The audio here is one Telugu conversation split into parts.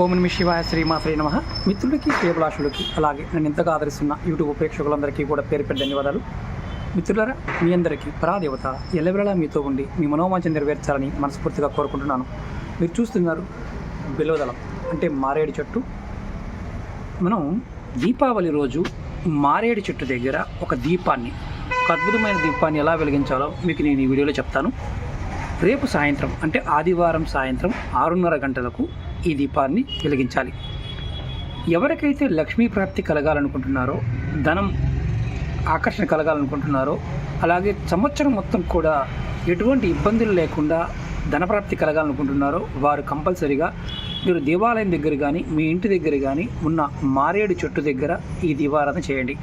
ఓం నిమి శివాయ శ్రీమాత్రే నమ. మిత్రులకి శ్రేయభిలాషులకి అలాగే నన్ను ఎంతగా ఆదరిస్తున్న యూట్యూబ్ ప్రేక్షకులందరికీ కూడా పేరు పెద్ద ధన్యవాదాలు. మిత్రులరా మీ అందరికీ పరాదేవత ఎల్లవేళలా మీతో ఉండి మీ మనోవాంఛ నెరవేర్చాలని మనస్ఫూర్తిగా కోరుకుంటున్నాను. మీరు చూస్తున్నారు బిల్వదళం అంటే మారేడు చెట్టు. మనం దీపావళి రోజు మారేడు చెట్టు దగ్గర ఒక దీపాన్ని ఒక అద్భుతమైన దీపాన్ని ఎలా వెలిగించాలో మీకు నేను ఈ వీడియోలో చెప్తాను. రేపు సాయంత్రం అంటే ఆదివారం సాయంత్రం ఆరున్నర గంటలకు ఈ దీపాన్ని వెలిగించాలి. ఎవరికైతే లక్ష్మీ ప్రాప్తి కలగాలనుకుంటున్నారో ధనం ఆకర్షణ కలగాలనుకుంటున్నారో అలాగే సంవత్సరం మొత్తం కూడా ఎటువంటి ఇబ్బందులు లేకుండా ధనప్రాప్తి కలగాలనుకుంటున్నారో వారు కంపల్సరిగా మీరు దేవాలయం దగ్గర కానీ మీ ఇంటి దగ్గర కానీ ఉన్న మారేడు చెట్టు దగ్గర ఈ దీపారాధన చేయండి.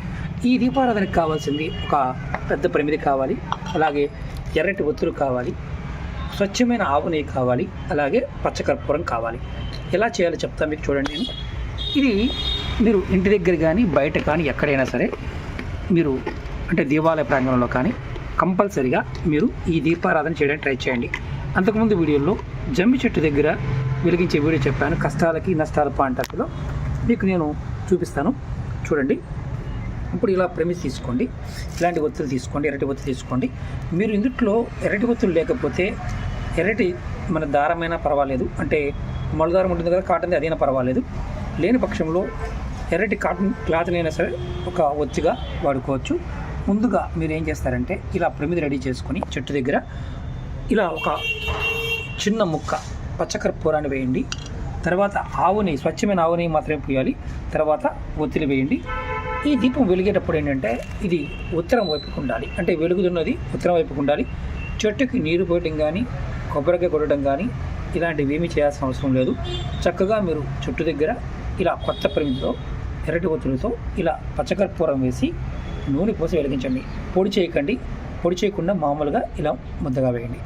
ఈ దీపారాధనకు కావాల్సింది ఒక పెద్ద ప్రమిది కావాలి. అలాగే ఎర్రటి ఒత్తులు కావాలి. స్వచ్ఛమైన ఆవు నెయ్యి కావాలి అలాగే పచ్చకర్పూరం కావాలి. ఎలా చేయాలో చెప్తా మీకు చూడండి నేను. ఇది మీరు ఇంటి దగ్గర కానీ బయట కానీ ఎక్కడైనా సరే మీరు అంటే దేవాలయ ప్రాంగణంలో కానీ కంపల్సరిగా మీరు ఈ దీపారాధన చేయడానికి ట్రై చేయండి. అంతకుముందు వీడియోలో జమ్మి చెట్టు దగ్గర వెలిగించే వీడియో చెప్పాను. కష్టాలకి నష్టాల పాయింట్లో మీకు నేను చూపిస్తాను. చూడండి. ఇప్పుడు ఇలా ప్రమిస్ తీసుకోండి. ఇలాంటి ఒత్తులు తీసుకోండి ఎరటి ఒత్తులు తీసుకోండి. మీరు ఇందుట్లో ఎరటి ఒత్తులు లేకపోతే ఎర్రటి మన దారమైనా పర్వాలేదు. అంటే మలదారం ఉంటుంది కదా కాటన్ అదైనా పర్వాలేదు. లేని పక్షంలో ఎర్రటి కాటన్ క్లాత్నైనా సరే ఒక ఒత్తిగా వాడుకోవచ్చు. ముందుగా మీరు ఏం చేస్తారంటే ఇలా ప్రమిది రెడీ చేసుకొని చెట్టు దగ్గర ఇలా ఒక చిన్న ముక్క పచ్చకర్పూరాన్ని వేయండి. తర్వాత ఆవు నెయ్యి స్వచ్ఛమైన ఆవు నెయ్యి మాత్రమే పోయాలి. తర్వాత ఒత్తిడి వేయండి. ఈ దీపం వెలిగేటప్పుడు ఏంటంటే ఇది ఉత్తరం వైపుకు ఉండాలి. అంటే వెలుగుతున్నది ఉత్తరం వైపుకు ఉండాలి. చెట్టుకి నీరు పోయడం కానీ కొబ్బరికాయ కొట్టడం కానీ ఇలాంటివి ఏమీ చేయాల్సిన అవసరం లేదు. చక్కగా మీరు చుట్టు దగ్గర ఇలా కొత్త పరిమితితో ఎర్రటి ఒత్తులతో ఇలా పచ్చకర్పూరం వేసి నూనె పోసి వెలిగించండి. పొడి చేయకండి. పొడి చేయకుండా మామూలుగా ఇలా ముద్దగా వేయండి.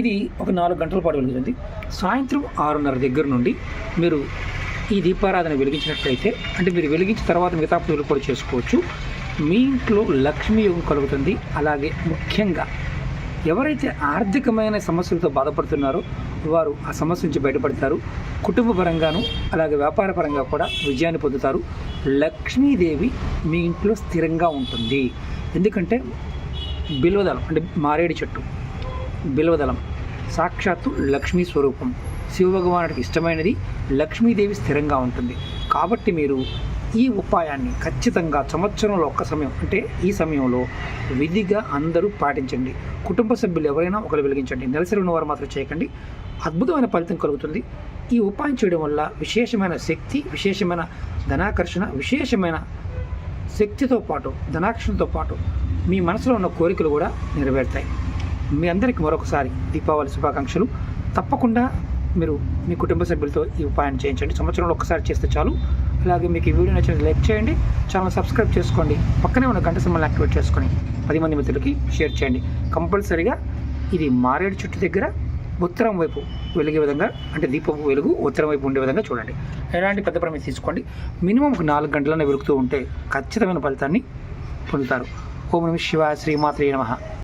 ఇది ఒక నాలుగు గంటల పాటు వెలుగుతుంది. సాయంత్రం ఆరున్నర దగ్గర నుండి మీరు ఈ దీపారాధన వెలిగించినట్లయితే అంటే మీరు వెలిగించిన తర్వాత మిగతా పూజలు కూడా చేసుకోవచ్చు. మీ ఇంట్లో లక్ష్మీ యోగం కలుగుతుంది. అలాగే ముఖ్యంగా ఎవరైతే ఆర్థికమైన సమస్యలతో బాధపడుతున్నారో వారు ఆ సమస్య నుంచి బయటపడతారు. కుటుంబ పరంగాను అలాగే వ్యాపార పరంగా కూడా విజయాన్ని పొందుతారు. లక్ష్మీదేవి మీ ఇంట్లో స్థిరంగా ఉంటుంది. ఎందుకంటే బిల్వదళం అంటే మారేడు చెట్టు బిల్వదళం సాక్షాత్తు లక్ష్మీ స్వరూపం. శివభగవానుడికి ఇష్టమైనది లక్ష్మీదేవి స్థిరంగా ఉంటుంది. కాబట్టి మీరు ఈ ఉపాయాన్ని ఖచ్చితంగా సంవత్సరంలో ఒక్క సమయం అంటే ఈ సమయంలో విధిగా అందరూ పాటించండి. కుటుంబ సభ్యులు ఎవరైనా ఒకరు వెలిగించండి. నెలసరి ఉన్నవారు మాత్రం చేయకండి. అద్భుతమైన ఫలితం కలుగుతుంది. ఈ ఉపాయం చేయడం వల్ల విశేషమైన శక్తి విశేషమైన ధనాకర్షణ విశేషమైన శక్తితో పాటు ధనాకర్షణతో పాటు మీ మనసులో ఉన్న కోరికలు కూడా నెరవేరుతాయి. మీ అందరికీ మరొకసారి దీపావళి శుభాకాంక్షలు. తప్పకుండా మీరు మీ కుటుంబ సభ్యులతో ఈ ఉపాయం చేయించండి. సంవత్సరంలో ఒకసారి చేస్తే చాలు. అలాగే మీకు ఈ వీడియో నచ్చినట్టు లైక్ చేయండి. ఛానల్ సబ్స్క్రైబ్ చేసుకోండి. పక్కనే ఉన్న గంట సింబల్ యాక్టివేట్ చేసుకొని పది మంది మిత్రులకి షేర్ చేయండి. కంపల్సరీగా ఇది మారేడు చుట్టు దగ్గర ఉత్తరం వైపు వెలిగే విధంగా అంటే దీపం వెలుగు ఉత్తరం వైపు ఉండే విధంగా చూడండి. ఎలాంటి పెద్ద ప్రమితి తీసుకోండి. మినిమం ఒక నాలుగు గంటలనే వెలుగుతూ ఉంటే ఖచ్చితమైన ఫలితాన్ని పొందుతారు. ఓం నమ శివ శ్రీమాత్రే నమ.